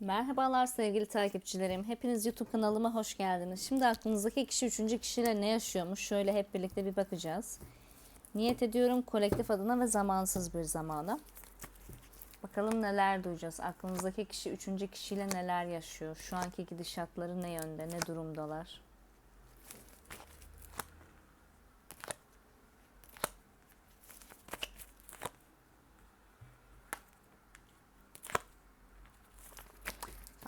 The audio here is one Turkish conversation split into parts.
Merhabalar sevgili takipçilerim. Hepiniz YouTube kanalıma hoş geldiniz. Şimdi aklınızdaki kişi üçüncü kişiyle ne yaşıyormuş? Şöyle hep birlikte bir bakacağız. Niyet ediyorum kolektif adına ve zamansız bir zamana. Bakalım neler duyacağız. Aklınızdaki kişi üçüncü kişiyle neler yaşıyor? Şu anki gidişatları ne yönde, ne durumdalar?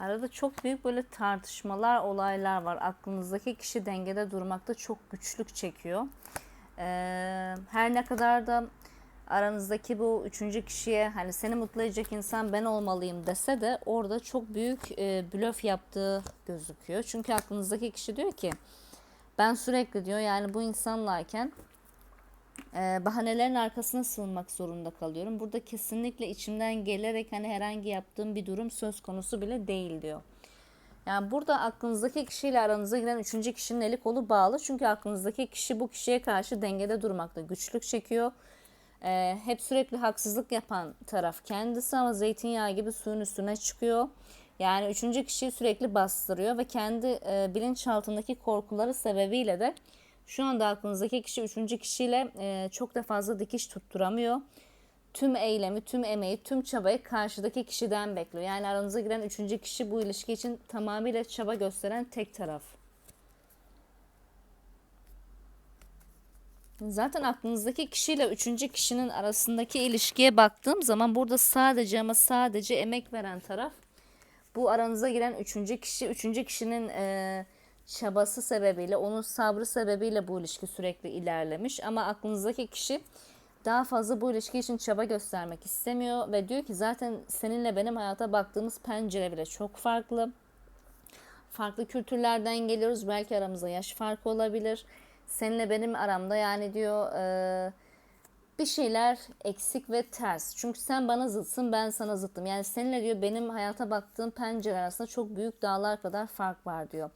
Arada çok büyük böyle tartışmalar, olaylar var. Aklınızdaki kişi dengede durmakta çok güçlük çekiyor. Ee, her ne kadar da aranızdaki bu üçüncü kişiye hani seni mutlu edecek insan ben olmalıyım dese de orada çok büyük e, blöf yaptığı gözüküyor. Çünkü aklınızdaki kişi diyor ki ben sürekli diyor yani bu insanlayken e, bahanelerin arkasına sığınmak zorunda kalıyorum. Burada kesinlikle içimden gelerek hani herhangi yaptığım bir durum söz konusu bile değil diyor. Yani burada aklınızdaki kişiyle aranıza giren üçüncü kişinin eli kolu bağlı. Çünkü aklınızdaki kişi bu kişiye karşı dengede durmakta güçlük çekiyor. Ee, hep sürekli haksızlık yapan taraf kendisi ama zeytinyağı gibi suyun üstüne çıkıyor. Yani üçüncü kişiyi sürekli bastırıyor ve kendi e, bilinçaltındaki korkuları sebebiyle de şu anda aklınızdaki kişi üçüncü kişiyle e, çok da fazla dikiş tutturamıyor. Tüm eylemi, tüm emeği, tüm çabayı karşıdaki kişiden bekliyor. Yani aranıza giren üçüncü kişi bu ilişki için tamamıyla çaba gösteren tek taraf. Zaten aklınızdaki kişiyle üçüncü kişinin arasındaki ilişkiye baktığım zaman burada sadece ama sadece emek veren taraf bu aranıza giren üçüncü kişi, üçüncü kişinin e, çabası sebebiyle, onun sabrı sebebiyle bu ilişki sürekli ilerlemiş. Ama aklınızdaki kişi daha fazla bu ilişki için çaba göstermek istemiyor ve diyor ki zaten seninle benim hayata baktığımız pencere bile çok farklı. Farklı kültürlerden geliyoruz. Belki aramızda yaş farkı olabilir. Seninle benim aramda yani diyor e, bir şeyler eksik ve ters. Çünkü sen bana zıtsın ben sana zıttım. Yani seninle diyor benim hayata baktığım pencere arasında çok büyük dağlar kadar fark var diyor.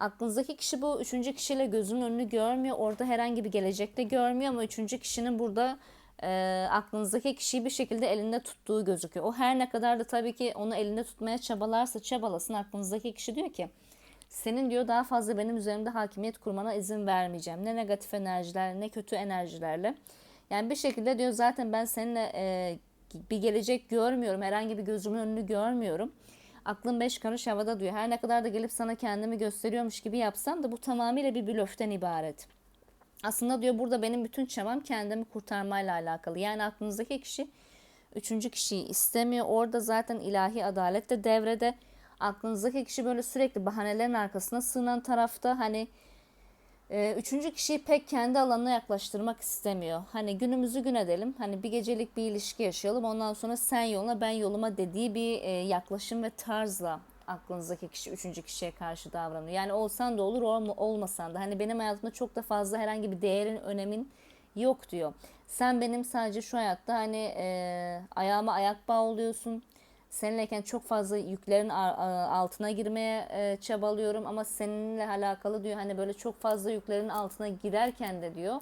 Aklınızdaki kişi bu üçüncü kişiyle gözünün önünü görmüyor. Orada herhangi bir gelecekte görmüyor ama üçüncü kişinin burada e, aklınızdaki kişiyi bir şekilde elinde tuttuğu gözüküyor. O her ne kadar da tabii ki onu elinde tutmaya çabalarsa çabalasın aklınızdaki kişi diyor ki senin diyor daha fazla benim üzerimde hakimiyet kurmana izin vermeyeceğim. Ne negatif enerjiler ne kötü enerjilerle. Yani bir şekilde diyor zaten ben seninle e, bir gelecek görmüyorum. Herhangi bir gözümün önünü görmüyorum. Aklım beş karış havada diyor. Her ne kadar da gelip sana kendimi gösteriyormuş gibi yapsam da bu tamamıyla bir blöften ibaret. Aslında diyor burada benim bütün çabam kendimi kurtarmayla alakalı. Yani aklınızdaki kişi üçüncü kişiyi istemiyor. Orada zaten ilahi adalet de devrede. Aklınızdaki kişi böyle sürekli bahanelerin arkasına sığınan tarafta. Hani ee, üçüncü kişiyi pek kendi alanına yaklaştırmak istemiyor. Hani günümüzü gün edelim. Hani bir gecelik bir ilişki yaşayalım. Ondan sonra sen yoluna ben yoluma dediği bir e, yaklaşım ve tarzla aklınızdaki kişi üçüncü kişiye karşı davranıyor. Yani olsan da olur olmasan da. Hani benim hayatımda çok da fazla herhangi bir değerin, önemin yok diyor. Sen benim sadece şu hayatta hani e, ayağıma ayak bağlıyorsun seninleyken çok fazla yüklerin altına girmeye e, çabalıyorum ama seninle alakalı diyor hani böyle çok fazla yüklerin altına girerken de diyor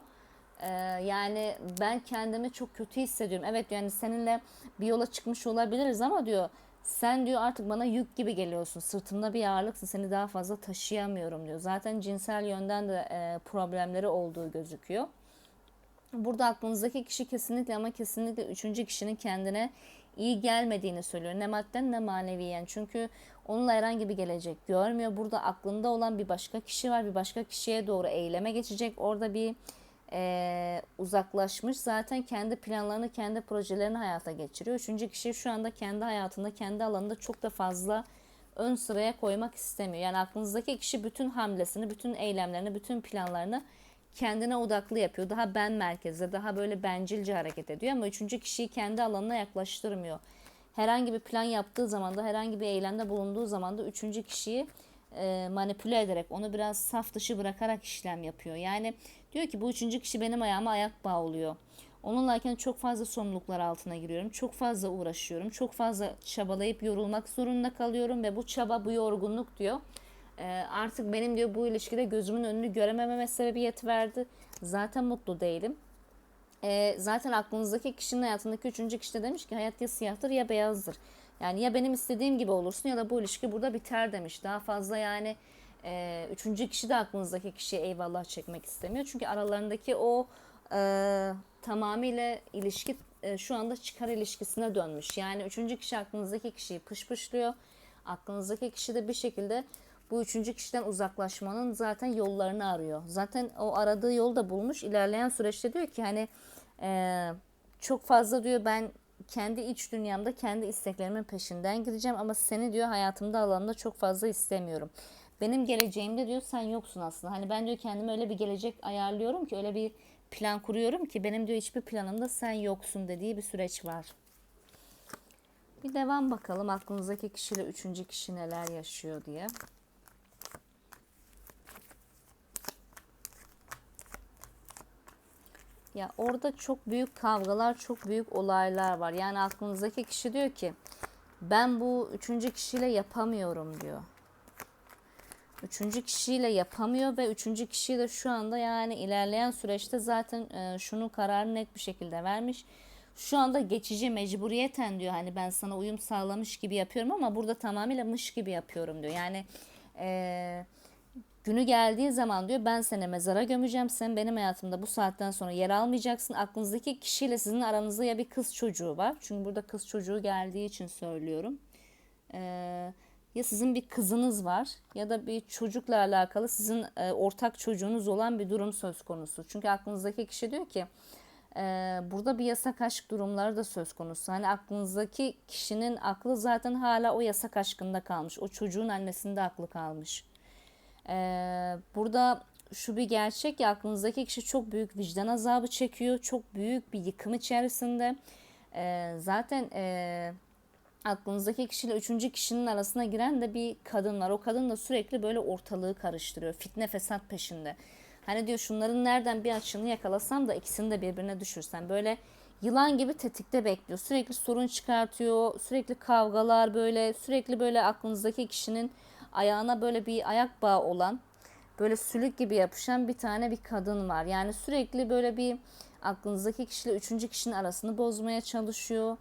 e, yani ben kendimi çok kötü hissediyorum. Evet yani seninle bir yola çıkmış olabiliriz ama diyor sen diyor artık bana yük gibi geliyorsun. Sırtımda bir ağırlıksın. Seni daha fazla taşıyamıyorum diyor. Zaten cinsel yönden de e, problemleri olduğu gözüküyor. Burada aklınızdaki kişi kesinlikle ama kesinlikle üçüncü kişinin kendine iyi gelmediğini söylüyor. Ne madden ne maneviyen. Çünkü onunla herhangi bir gelecek görmüyor. Burada aklında olan bir başka kişi var. Bir başka kişiye doğru eyleme geçecek. Orada bir e, uzaklaşmış. Zaten kendi planlarını, kendi projelerini hayata geçiriyor. Üçüncü kişi şu anda kendi hayatında, kendi alanında çok da fazla ön sıraya koymak istemiyor. Yani aklınızdaki kişi bütün hamlesini, bütün eylemlerini, bütün planlarını kendine odaklı yapıyor. Daha ben merkezde, daha böyle bencilce hareket ediyor ama üçüncü kişiyi kendi alanına yaklaştırmıyor. Herhangi bir plan yaptığı zaman da, herhangi bir eylemde bulunduğu zaman da üçüncü kişiyi e, manipüle ederek, onu biraz saf dışı bırakarak işlem yapıyor. Yani diyor ki bu üçüncü kişi benim ayağıma ayak bağlıyor. Onunlayken çok fazla sorumluluklar altına giriyorum. Çok fazla uğraşıyorum. Çok fazla çabalayıp yorulmak zorunda kalıyorum ve bu çaba, bu yorgunluk diyor ee, artık benim diyor bu ilişkide gözümün önünü göremememe sebebiyet verdi. Zaten mutlu değilim. Ee, zaten aklınızdaki kişinin hayatındaki üçüncü kişi de demiş ki hayat ya siyahtır ya beyazdır. Yani ya benim istediğim gibi olursun ya da bu ilişki burada biter demiş. Daha fazla yani e, üçüncü kişi de aklınızdaki kişiye eyvallah çekmek istemiyor. Çünkü aralarındaki o e, tamamıyla ilişki e, şu anda çıkar ilişkisine dönmüş. Yani üçüncü kişi aklınızdaki kişiyi pışpışlıyor. Aklınızdaki kişi de bir şekilde bu üçüncü kişiden uzaklaşmanın zaten yollarını arıyor. Zaten o aradığı yolu da bulmuş. İlerleyen süreçte diyor ki hani e, çok fazla diyor ben kendi iç dünyamda kendi isteklerimin peşinden gideceğim ama seni diyor hayatımda alanında çok fazla istemiyorum. Benim geleceğimde diyor sen yoksun aslında. Hani ben diyor kendime öyle bir gelecek ayarlıyorum ki öyle bir plan kuruyorum ki benim diyor hiçbir planımda sen yoksun dediği bir süreç var. Bir devam bakalım aklınızdaki kişiyle üçüncü kişi neler yaşıyor diye. Ya orada çok büyük kavgalar, çok büyük olaylar var. Yani aklınızdaki kişi diyor ki ben bu üçüncü kişiyle yapamıyorum diyor. Üçüncü kişiyle yapamıyor ve üçüncü kişi de şu anda yani ilerleyen süreçte zaten e, şunu kararı net bir şekilde vermiş. Şu anda geçici mecburiyeten diyor hani ben sana uyum sağlamış gibi yapıyorum ama burada tamamıyla mış gibi yapıyorum diyor. Yani eee Günü geldiği zaman diyor ben seni mezara gömeceğim. Sen benim hayatımda bu saatten sonra yer almayacaksın. Aklınızdaki kişiyle sizin aranızda ya bir kız çocuğu var. Çünkü burada kız çocuğu geldiği için söylüyorum. Ee, ya sizin bir kızınız var ya da bir çocukla alakalı sizin e, ortak çocuğunuz olan bir durum söz konusu. Çünkü aklınızdaki kişi diyor ki e, burada bir yasak aşk durumları da söz konusu. Hani aklınızdaki kişinin aklı zaten hala o yasak aşkında kalmış. O çocuğun annesinde aklı kalmış. Ee, burada şu bir gerçek ki aklınızdaki kişi çok büyük vicdan azabı çekiyor. Çok büyük bir yıkım içerisinde. Ee, zaten e, aklınızdaki kişiyle üçüncü kişinin arasına giren de bir kadın var. O kadın da sürekli böyle ortalığı karıştırıyor. Fitne fesat peşinde. Hani diyor şunların nereden bir açığını yakalasam da ikisini de birbirine düşürsem. Böyle yılan gibi tetikte bekliyor. Sürekli sorun çıkartıyor. Sürekli kavgalar böyle. Sürekli böyle aklınızdaki kişinin ayağına böyle bir ayak bağı olan böyle sülük gibi yapışan bir tane bir kadın var. Yani sürekli böyle bir aklınızdaki kişiyle üçüncü kişinin arasını bozmaya çalışıyor.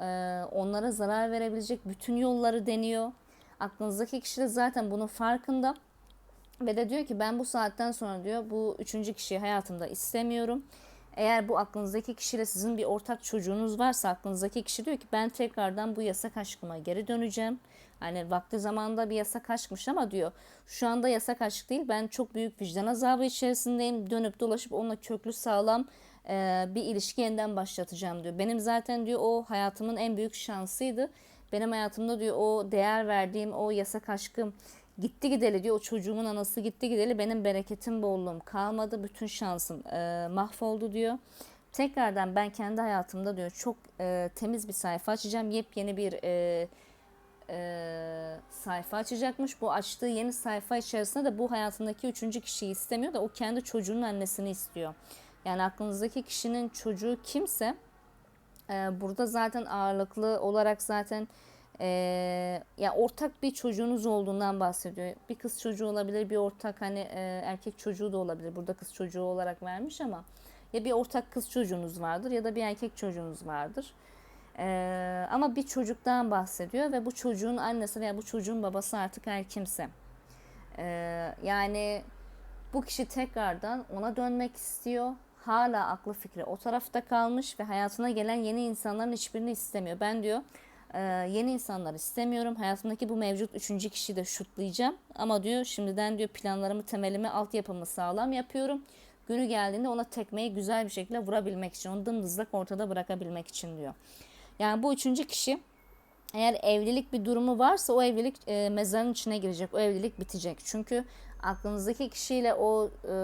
Ee, onlara zarar verebilecek bütün yolları deniyor. Aklınızdaki kişi de zaten bunun farkında. Ve de diyor ki ben bu saatten sonra diyor bu üçüncü kişiyi hayatımda istemiyorum. Eğer bu aklınızdaki kişiyle sizin bir ortak çocuğunuz varsa aklınızdaki kişi diyor ki ben tekrardan bu yasak aşkıma geri döneceğim. Hani vakti zamanda bir yasak aşkmış ama diyor şu anda yasak aşk değil ben çok büyük vicdan azabı içerisindeyim. Dönüp dolaşıp onunla köklü sağlam e, bir ilişki yeniden başlatacağım diyor. Benim zaten diyor o hayatımın en büyük şansıydı. Benim hayatımda diyor o değer verdiğim o yasak aşkım gitti gideli diyor o çocuğumun anası gitti gideli benim bereketim bolluğum kalmadı bütün şansım e, mahvoldu diyor. Tekrardan ben kendi hayatımda diyor çok e, temiz bir sayfa açacağım yepyeni bir e, e, sayfa açacakmış. Bu açtığı yeni sayfa içerisinde de bu hayatındaki üçüncü kişiyi istemiyor da o kendi çocuğunun annesini istiyor. Yani aklınızdaki kişinin çocuğu kimse e, burada zaten ağırlıklı olarak zaten e, ya ortak bir çocuğunuz olduğundan bahsediyor. Bir kız çocuğu olabilir, bir ortak hani e, erkek çocuğu da olabilir. Burada kız çocuğu olarak vermiş ama ya bir ortak kız çocuğunuz vardır ya da bir erkek çocuğunuz vardır. Ee, ama bir çocuktan bahsediyor ve bu çocuğun annesi veya bu çocuğun babası artık her kimse. Ee, yani bu kişi tekrardan ona dönmek istiyor. Hala aklı fikri o tarafta kalmış ve hayatına gelen yeni insanların hiçbirini istemiyor. Ben diyor e, yeni insanlar istemiyorum. Hayatımdaki bu mevcut üçüncü kişiyi de şutlayacağım. Ama diyor şimdiden diyor planlarımı, temelimi, altyapımı sağlam yapıyorum. Günü geldiğinde ona tekmeyi güzel bir şekilde vurabilmek için, onu dımdızlak ortada bırakabilmek için diyor. Yani bu üçüncü kişi eğer evlilik bir durumu varsa o evlilik e, mezarın içine girecek. O evlilik bitecek. Çünkü aklınızdaki kişiyle o e,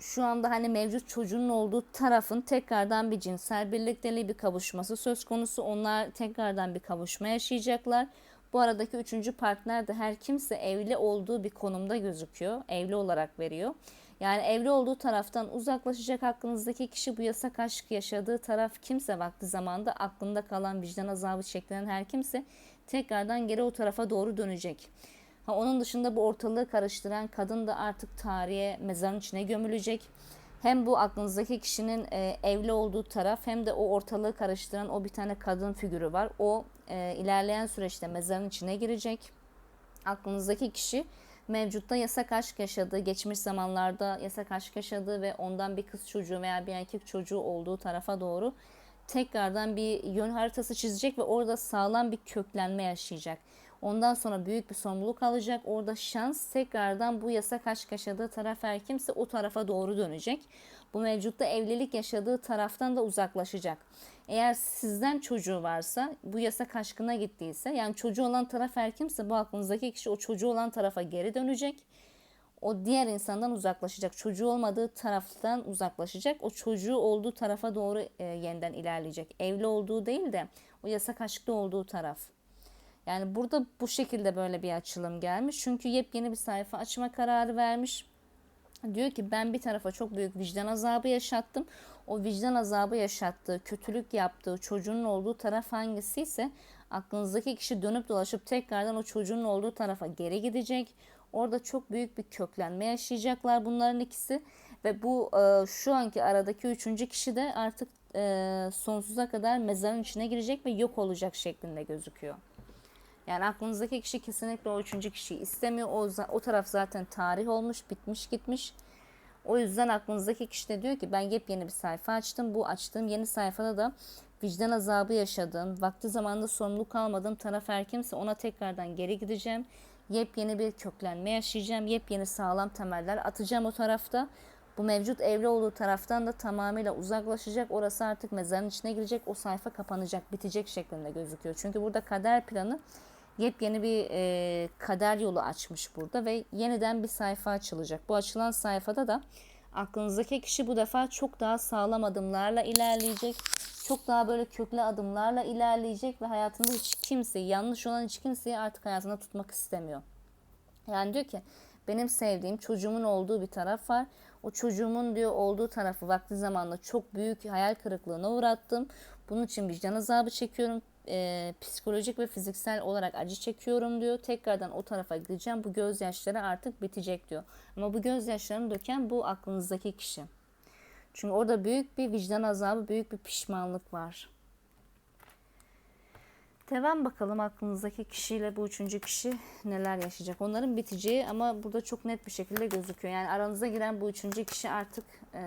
şu anda hani mevcut çocuğun olduğu tarafın tekrardan bir cinsel birlikteliği bir kavuşması söz konusu. Onlar tekrardan bir kavuşma yaşayacaklar. Bu aradaki üçüncü partner de her kimse evli olduğu bir konumda gözüküyor. Evli olarak veriyor. Yani evli olduğu taraftan uzaklaşacak aklınızdaki kişi bu yasak aşk yaşadığı taraf kimse vakti zamanda aklında kalan vicdan azabı çekilen her kimse tekrardan geri o tarafa doğru dönecek. Ha, onun dışında bu ortalığı karıştıran kadın da artık tarihe mezarın içine gömülecek. hem bu aklınızdaki kişinin e, evli olduğu taraf hem de o ortalığı karıştıran o bir tane kadın figürü var. O e, ilerleyen süreçte mezarın içine girecek. Aklınızdaki kişi mevcutta yasak aşk yaşadığı, geçmiş zamanlarda yasak aşk yaşadığı ve ondan bir kız çocuğu veya bir erkek çocuğu olduğu tarafa doğru tekrardan bir yön haritası çizecek ve orada sağlam bir köklenme yaşayacak. Ondan sonra büyük bir sorumluluk alacak. Orada şans tekrardan bu yasak aşk yaşadığı taraf her kimse o tarafa doğru dönecek. Bu mevcutta evlilik yaşadığı taraftan da uzaklaşacak. Eğer sizden çocuğu varsa bu yasak aşkına gittiyse yani çocuğu olan taraf her kimse bu aklınızdaki kişi o çocuğu olan tarafa geri dönecek. O diğer insandan uzaklaşacak. Çocuğu olmadığı taraftan uzaklaşacak. O çocuğu olduğu tarafa doğru e, yeniden ilerleyecek. Evli olduğu değil de o yasak aşkta olduğu taraf. Yani burada bu şekilde böyle bir açılım gelmiş. Çünkü yepyeni bir sayfa açma kararı vermiş. Diyor ki ben bir tarafa çok büyük vicdan azabı yaşattım. O vicdan azabı yaşattığı, kötülük yaptığı, çocuğunun olduğu taraf hangisiyse aklınızdaki kişi dönüp dolaşıp tekrardan o çocuğun olduğu tarafa geri gidecek. Orada çok büyük bir köklenme yaşayacaklar bunların ikisi ve bu e, şu anki aradaki üçüncü kişi de artık e, sonsuza kadar mezarın içine girecek ve yok olacak şeklinde gözüküyor. Yani aklınızdaki kişi kesinlikle o üçüncü kişiyi istemiyor. O, o taraf zaten tarih olmuş, bitmiş gitmiş. O yüzden aklınızdaki kişi de diyor ki ben yepyeni bir sayfa açtım. Bu açtığım yeni sayfada da vicdan azabı yaşadığım, vakti zamanında sorumluluk almadığım taraf her kimse ona tekrardan geri gideceğim. Yepyeni bir köklenme yaşayacağım. Yepyeni sağlam temeller atacağım o tarafta. Bu mevcut evli olduğu taraftan da tamamıyla uzaklaşacak. Orası artık mezarın içine girecek. O sayfa kapanacak, bitecek şeklinde gözüküyor. Çünkü burada kader planı yepyeni bir e, kader yolu açmış burada ve yeniden bir sayfa açılacak. Bu açılan sayfada da aklınızdaki kişi bu defa çok daha sağlam adımlarla ilerleyecek. Çok daha böyle köklü adımlarla ilerleyecek ve hayatında hiç kimseyi, yanlış olan hiç kimseyi artık hayatında tutmak istemiyor. Yani diyor ki benim sevdiğim çocuğumun olduğu bir taraf var. O çocuğumun diyor olduğu tarafı vakti zamanında çok büyük hayal kırıklığına uğrattım. Bunun için vicdan azabı çekiyorum e, psikolojik ve fiziksel olarak acı çekiyorum diyor. Tekrardan o tarafa gideceğim. Bu gözyaşları artık bitecek diyor. Ama bu gözyaşlarını döken bu aklınızdaki kişi. Çünkü orada büyük bir vicdan azabı, büyük bir pişmanlık var. Devam bakalım aklınızdaki kişiyle bu üçüncü kişi neler yaşayacak. Onların biteceği ama burada çok net bir şekilde gözüküyor. Yani aranıza giren bu üçüncü kişi artık e,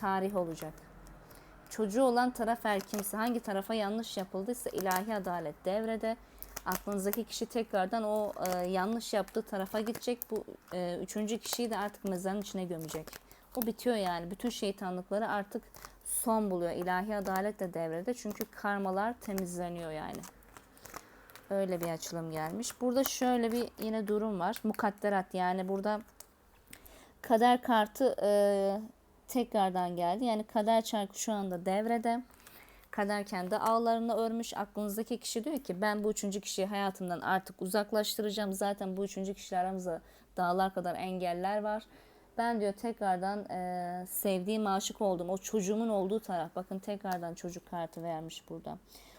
tarih olacak. Çocuğu olan taraf her kimse hangi tarafa yanlış yapıldıysa ilahi adalet devrede. Aklınızdaki kişi tekrardan o e, yanlış yaptığı tarafa gidecek. Bu e, üçüncü kişiyi de artık mezarın içine gömecek. O bitiyor yani. Bütün şeytanlıkları artık son buluyor. İlahi adalet de devrede. Çünkü karmalar temizleniyor yani. Öyle bir açılım gelmiş. Burada şöyle bir yine durum var. Mukadderat yani burada kader kartı e, tekrardan geldi. Yani kader çarkı şu anda devrede. Kader kendi ağlarını örmüş. Aklınızdaki kişi diyor ki ben bu üçüncü kişiyi hayatımdan artık uzaklaştıracağım. Zaten bu üçüncü kişiler aramızda dağlar kadar engeller var. Ben diyor tekrardan e, sevdiğim, aşık olduğum o çocuğumun olduğu taraf. Bakın tekrardan çocuk kartı vermiş burada.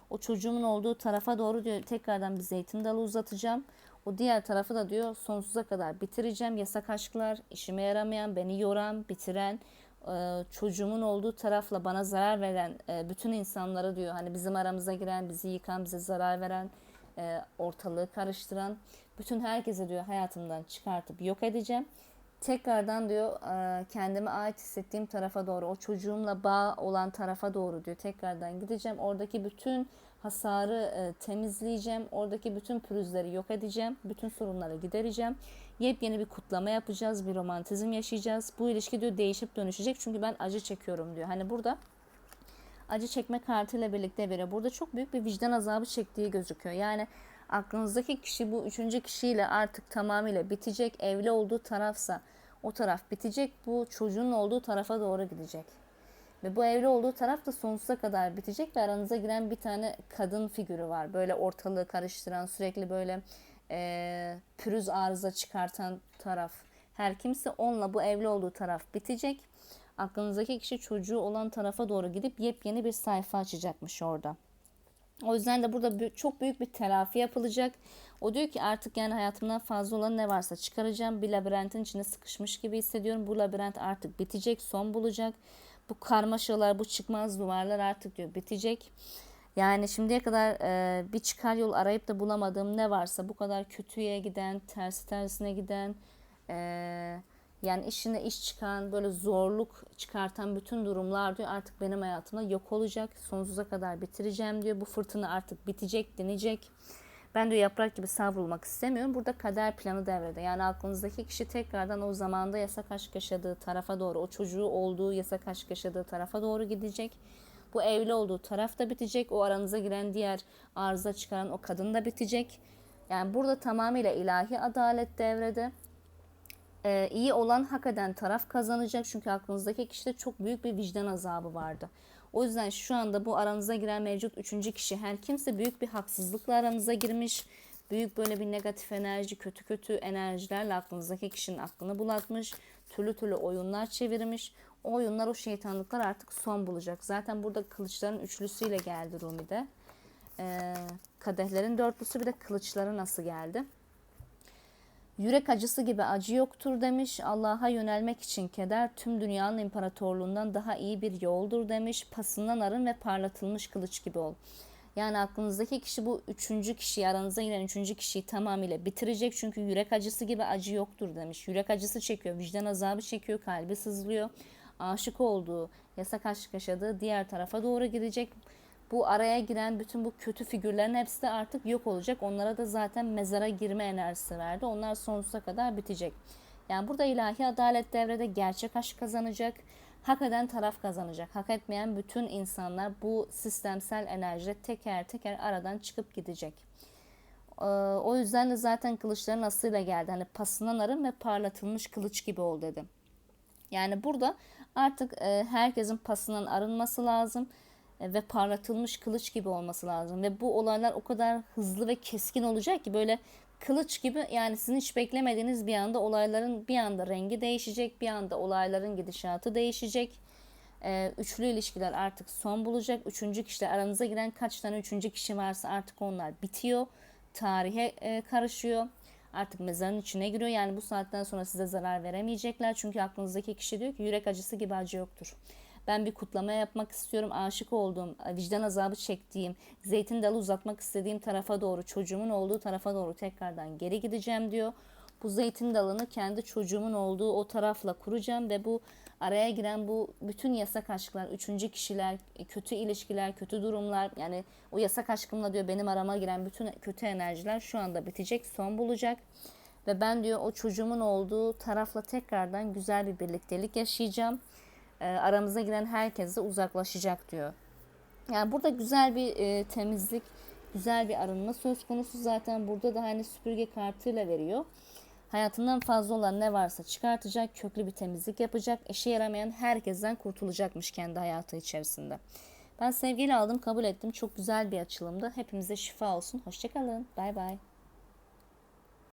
O çocuğumun olduğu tarafa doğru diyor tekrardan bir zeytin dalı uzatacağım. O diğer tarafı da diyor sonsuza kadar bitireceğim. Yasak aşklar, işime yaramayan, beni yoran, bitiren, çocuğumun olduğu tarafla bana zarar veren e, bütün insanlara diyor hani bizim aramıza giren, bizi yıkan, bize zarar veren, e, ortalığı karıştıran bütün herkese diyor hayatımdan çıkartıp yok edeceğim. Tekrardan diyor kendime ait hissettiğim tarafa doğru, o çocuğumla bağ olan tarafa doğru diyor. Tekrardan gideceğim. Oradaki bütün hasarı temizleyeceğim. Oradaki bütün pürüzleri yok edeceğim. Bütün sorunları gidereceğim. Yepyeni bir kutlama yapacağız, bir romantizm yaşayacağız. Bu ilişki diyor değişip dönüşecek çünkü ben acı çekiyorum diyor. Hani burada acı çekme kartıyla birlikte veriyor. Burada çok büyük bir vicdan azabı çektiği gözüküyor. Yani aklınızdaki kişi bu üçüncü kişiyle artık tamamıyla bitecek. Evli olduğu tarafsa o taraf bitecek. Bu çocuğun olduğu tarafa doğru gidecek. Ve bu evli olduğu taraf da sonsuza kadar bitecek ve aranıza giren bir tane kadın figürü var. Böyle ortalığı karıştıran, sürekli böyle e, pürüz arıza çıkartan taraf her kimse onunla bu evli olduğu taraf bitecek. Aklınızdaki kişi çocuğu olan tarafa doğru gidip yepyeni bir sayfa açacakmış orada. O yüzden de burada çok büyük bir telafi yapılacak. O diyor ki artık yani hayatımdan fazla olan ne varsa çıkaracağım. Bir labirentin içine sıkışmış gibi hissediyorum. Bu labirent artık bitecek, son bulacak. Bu karmaşalar, bu çıkmaz duvarlar artık diyor bitecek. Yani şimdiye kadar e, bir çıkar yol arayıp da bulamadığım ne varsa bu kadar kötüye giden, tersi tersine giden, e, yani işine iş çıkan, böyle zorluk çıkartan bütün durumlar diyor artık benim hayatımda yok olacak. Sonsuza kadar bitireceğim diyor. Bu fırtına artık bitecek, dinecek. Ben diyor yaprak gibi savrulmak istemiyorum. Burada kader planı devrede. Yani aklınızdaki kişi tekrardan o zamanda yasak aşk yaşadığı tarafa doğru, o çocuğu olduğu yasak aşk yaşadığı tarafa doğru gidecek. Bu evli olduğu taraf da bitecek. O aranıza giren diğer arıza çıkaran o kadın da bitecek. Yani burada tamamıyla ilahi adalet devrede. Ee, iyi olan hak eden taraf kazanacak. Çünkü aklınızdaki kişide çok büyük bir vicdan azabı vardı. O yüzden şu anda bu aranıza giren mevcut üçüncü kişi her kimse büyük bir haksızlıkla aranıza girmiş. Büyük böyle bir negatif enerji, kötü kötü enerjilerle aklınızdaki kişinin aklını bulatmış. Türlü türlü oyunlar çevirmiş. O oyunlar, o şeytanlıklar artık son bulacak. Zaten burada kılıçların üçlüsüyle geldi Rumi'de. Ee, kadehlerin dörtlüsü bir de kılıçları nasıl geldi? Yürek acısı gibi acı yoktur demiş. Allah'a yönelmek için keder tüm dünyanın imparatorluğundan daha iyi bir yoldur demiş. Pasından arın ve parlatılmış kılıç gibi ol. Yani aklınızdaki kişi bu üçüncü kişiyi aranıza giren üçüncü kişiyi tamamıyla bitirecek. Çünkü yürek acısı gibi acı yoktur demiş. Yürek acısı çekiyor, vicdan azabı çekiyor, kalbi sızlıyor. Aşık olduğu, yasak aşk yaşadığı diğer tarafa doğru gidecek. Bu araya giren bütün bu kötü figürlerin hepsi de artık yok olacak. Onlara da zaten mezara girme enerjisi verdi. Onlar sonsuza kadar bitecek. Yani burada ilahi adalet devrede gerçek aşk kazanacak. Hak eden taraf kazanacak. Hak etmeyen bütün insanlar bu sistemsel enerjide teker teker aradan çıkıp gidecek. Ee, O yüzden de zaten kılıçların asıyla geldi. Hani pasından arın ve parlatılmış kılıç gibi ol dedi. Yani burada artık e, herkesin pasından arınması lazım e, ve parlatılmış kılıç gibi olması lazım. Ve bu olaylar o kadar hızlı ve keskin olacak ki böyle kılıç gibi yani sizin hiç beklemediğiniz bir anda olayların bir anda rengi değişecek, bir anda olayların gidişatı değişecek. E, üçlü ilişkiler artık son bulacak. Üçüncü kişiler aranıza giren kaç tane üçüncü kişi varsa artık onlar bitiyor. Tarihe e, karışıyor. Artık mezarın içine giriyor. Yani bu saatten sonra size zarar veremeyecekler. Çünkü aklınızdaki kişi diyor ki yürek acısı gibi acı yoktur. Ben bir kutlama yapmak istiyorum. Aşık olduğum, vicdan azabı çektiğim, zeytin dalı uzatmak istediğim tarafa doğru, çocuğumun olduğu tarafa doğru tekrardan geri gideceğim diyor. Bu zeytin dalını kendi çocuğumun olduğu o tarafla kuracağım ve bu araya giren bu bütün yasak aşklar, üçüncü kişiler, kötü ilişkiler, kötü durumlar yani o yasak aşkımla diyor benim arama giren bütün kötü enerjiler şu anda bitecek, son bulacak. Ve ben diyor o çocuğumun olduğu tarafla tekrardan güzel bir birliktelik yaşayacağım. E, aramıza giren herkes de uzaklaşacak diyor. Yani burada güzel bir e, temizlik, güzel bir arınma söz konusu. Zaten burada da hani süpürge kartıyla veriyor. Hayatından fazla olan ne varsa çıkartacak, köklü bir temizlik yapacak, işe yaramayan herkesten kurtulacakmış kendi hayatı içerisinde. Ben sevgiyle aldım, kabul ettim. Çok güzel bir açılımdı. Hepimize şifa olsun. Hoşçakalın. Bay bay.